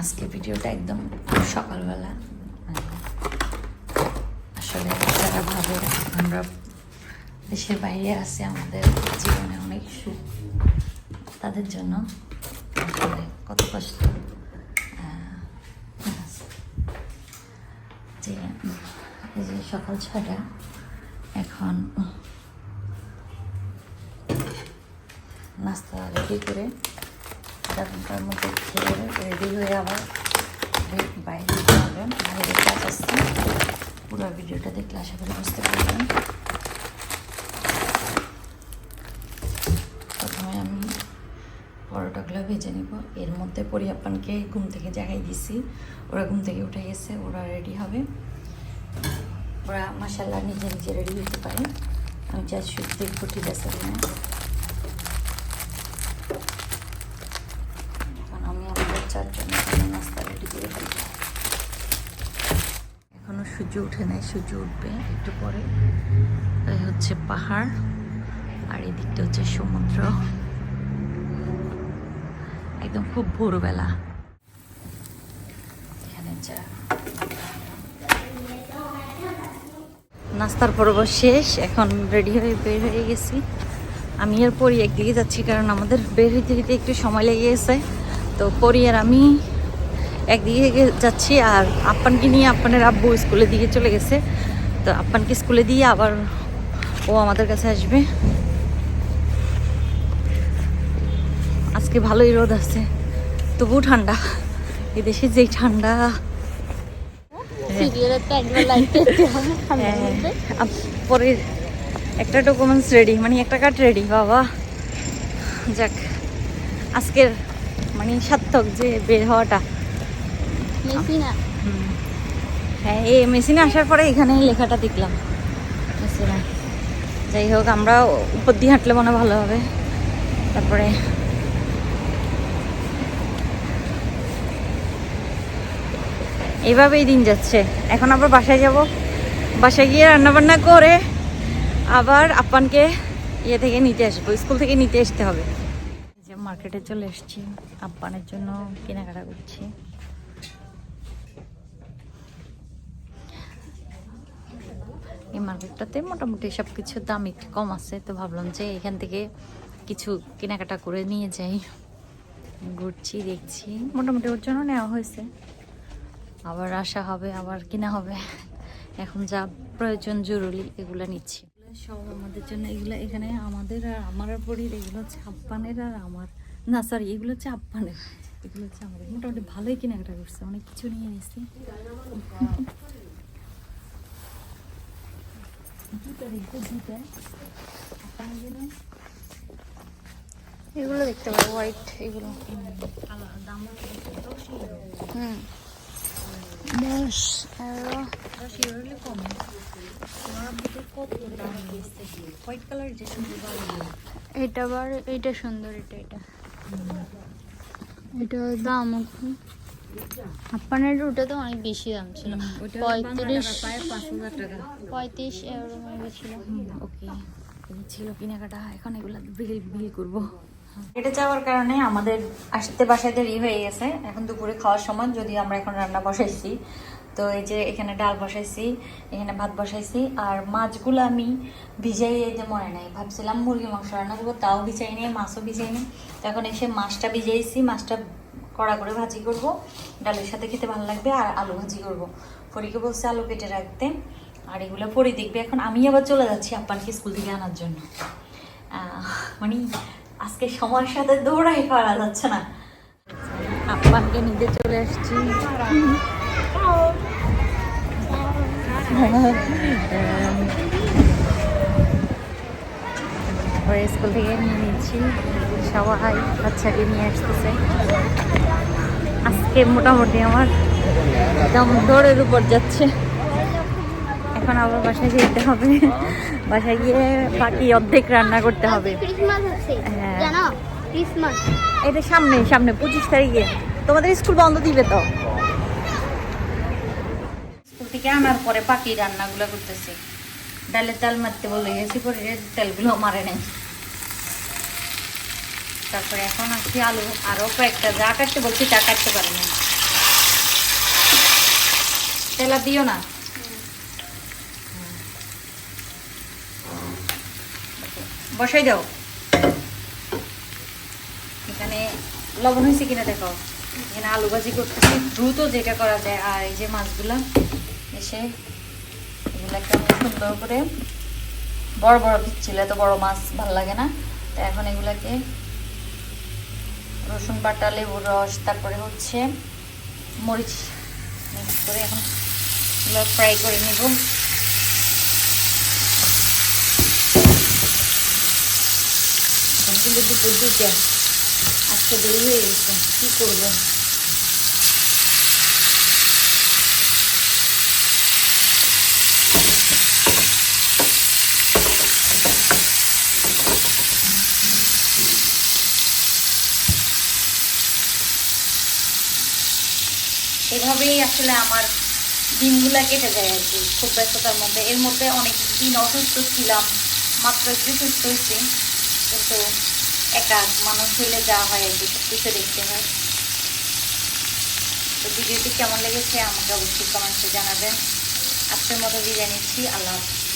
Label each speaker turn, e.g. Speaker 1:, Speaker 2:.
Speaker 1: আজকে ভিডিওটা একদম সকালবেলা। আসলে যারা ভাবে আমরা দেশের বাইরে আছি, আমাদের জীবনে অনেক সুখ। তাদের জন্য আসলে কত কষ্ট। যে, এই যে সকাল ছটা এখন নাস্তা রেডি করে ঘণ্টার মধ্যে খেয়ে রেডি হয়ে আবার বাইরে হবে বাইরে কাজ আসছে পুরো ভিডিওটা দেখলে আশা করি বুঝতে পারবেন। প্রথমে আমি পরোটাগুলো ভেজে নিব। এর মধ্যে পরিয়াপ্পানকে ঘুম থেকে জাগাই দিছি। ওরা ঘুম থেকে উঠে গেছে, ওরা রেডি হবে। ওরা মাসাল্লাহ নিজে নিজে রেডি হতে পারে। আমি যা শুধু দেখব ঠিক সূর্য উঠে নাই, সূর্য উঠবে একটু পরে। হচ্ছে পাহাড়, আর এদিকটা হচ্ছে সমুদ্র। একদম খুব ভোরবেলা। নাস্তার পর্ব শেষ, এখন রেডি হয়ে বের হয়ে গেছি। আমি আর পরি একদিকে যাচ্ছি, কারণ আমাদের বের হইতে হইতে একটু সময় লেগে গেছে। তো পরি আর আমি একদিকে যাচ্ছি আর আপ্পানকে নিয়ে আপ্পানের আব্বু স্কুলের দিকে চলে গেছে। তো আপ্পানকে স্কুলে দিয়ে আবার ও আমাদের কাছে আসবে। আজকে ভালোই রোদ আছে তবু ঠান্ডা। এদেশে যেই ঠান্ডা। হ্যাঁ, পরে একটা ডকুমেন্টস রেডি মানে একটা কার্ড রেডি বাবা। যাক আজকের মানে সার্থক যে বের হওয়াটা। হ্যাঁ এই মেশিনে আসার পরে এখানে লেখাটা দেখলাম। মেশিনে। যাই হোক আমরা উপর দিয়ে হাঁটলে মনে ভালো হবে। তারপরে এইভাবেই দিন যাচ্ছে। এখন আবার বাসায় যাব। বাসায় গিয়ে রান্নাবান্না করে আবার আপ্পানকে ইয়ে থেকে নিতে আসব স্কুল থেকে নিতে আসতে হবে। যে মার্কেটে চলে এসেছি। আপ্পানের জন্য কেনাকাটা করছি। এই মার্কেটটাতে মোটামুটি সব কিছুর দাম একটু কম আছে তো ভাবলাম যে এখান থেকে কিছু কেনাকাটা করে নিয়ে যাই। ঘুরছি দেখছি। মোটামুটি ওর জন্য নেওয়া হয়েছে। আবার আসা হবে আবার কিনা হবে। এখন যা প্রয়োজন জরুরি এগুলো নিচ্ছি। সব আমাদের জন্য এগুলো এখানে আমাদের আর আমার পরির এগুলো হচ্ছে আপ্পানের আর আমার। না সরি এগুলো হচ্ছে আপ্পানের এগুলো হচ্ছে আমাদের। মোটামুটি ভালোই কেনাকাটা করছে অনেক কিছু নিয়ে নিয়েছি জুতা দেখব জুতা আপ্পানের জন্য
Speaker 2: এগুলো দেখতে পারো হোয়াইট এগুলো। হুম।
Speaker 1: সুন্দর
Speaker 2: এটা আবার এইটা সুন্দর এটা এটা। এটা দাম আপনার ওটা তো অনেক বেশি দাম ছিল। পঁয়ত্রিশ পঁয়ত্রিশ এগারো ছিল।
Speaker 1: ওকে। ছিল কেনাকাটা এখন এগুলো বিল বিল করব। এটা যাওয়ার কারণে আমাদের আসতে বাসায় দেরি হয়ে গেছে। এখন দুপুরে খাওয়ার সময় যদি আমরা এখন রান্না বসাইছি। তো এই যে এখানে ডাল বসাইছি এখানে ভাত বসাইছি আর মাছগুলো আমি ভিজাই এই যে মনে নাই। ভাবছিলাম মুরগি মাংস রান্না করব তাও ভিজাই নিয়ে মাছও ভিজাই নি তো এখন এসে মাছটা ভিজাইছি মাছটা কড়া করে ভাজি করব ডালের সাথে খেতে ভালো লাগবে আর আলু ভাজি করব। ফরিকে বলছে আলু কেটে রাখতে আর এগুলো পরে দেখবে। এখন আমি আবার চলে যাচ্ছি আপ্পানকে স্কুল থেকে আনার জন্য। মানে আজকে সময়ের সাথে দৌড়াই পারা যাচ্ছে না। আপ্পানকে নিতে চলে আসছি। স্কুল থেকে নিয়ে নিচ্ছি সবাই বাচ্চাকে নিয়ে আসতেছে। আজকে মোটামুটি আমার একদম দৌড়ের উপর যাচ্ছে। এখন আবার বাসায় যেতে হবে। বাসায় গিয়ে বাকি অর্ধেক রান্না করতে হবে।
Speaker 2: ক্রিসমাস আছে
Speaker 1: হ্যাঁ।
Speaker 2: জানো? ক্রিসমাস।
Speaker 1: এটা সামনে সামনে পঁচিশ তারিখে। তোমাদের স্কুল বন্ধ দিবে তো? স্কুল থেকে আনার পরে বাকি রান্নাগুলো করতেছি। ডালের তেল মারতে বলে গেছি পরে তেলগুলো মারে নাই। তারপরে এখন আসছি আলু। আরও কয়েকটা যা কাটতে বলছি তা কাটতে পারি না। তেল দিও না? বসাই দাও। এখানে লবণ হয়েছে কিনা দেখো। এখানে আলু ভাজি করতেছি। দ্রুত যেটা করা যায়, আর এই যে মাছগুলা এসে এগুলাকে আমি সুন্দর করে বড় বড় পিস ছিল এত বড় মাছ ভালো লাগে না। তো এখন এগুলাকে রসুন বাটা, লেবুর রস, তারপরে হচ্ছে মরিচ। মিক্স করে এখন ফ্রাই করে নেব। দুপুর দুটা আজকে দেরি হয়ে গেছে, কী করব? এভাবেই আসলে আমার দিনগুলা কেটে যায় আর কি, খুব ব্যস্ততার মধ্যে। এর মধ্যে অনেক দিন অসুস্থ ছিলাম, মাত্র একটু সুস্থ হয়েছি, কিন্তু একা মানুষ হলে যা হয় আর কি সব কিছু দেখতে হয়। তো ভিডিওটি কেমন লেগেছে আমাকে অবশ্যই কমেন্টে জানাবেন। আজকের মতো বিদায় নিচ্ছি, আল্লাহ হাফিজ।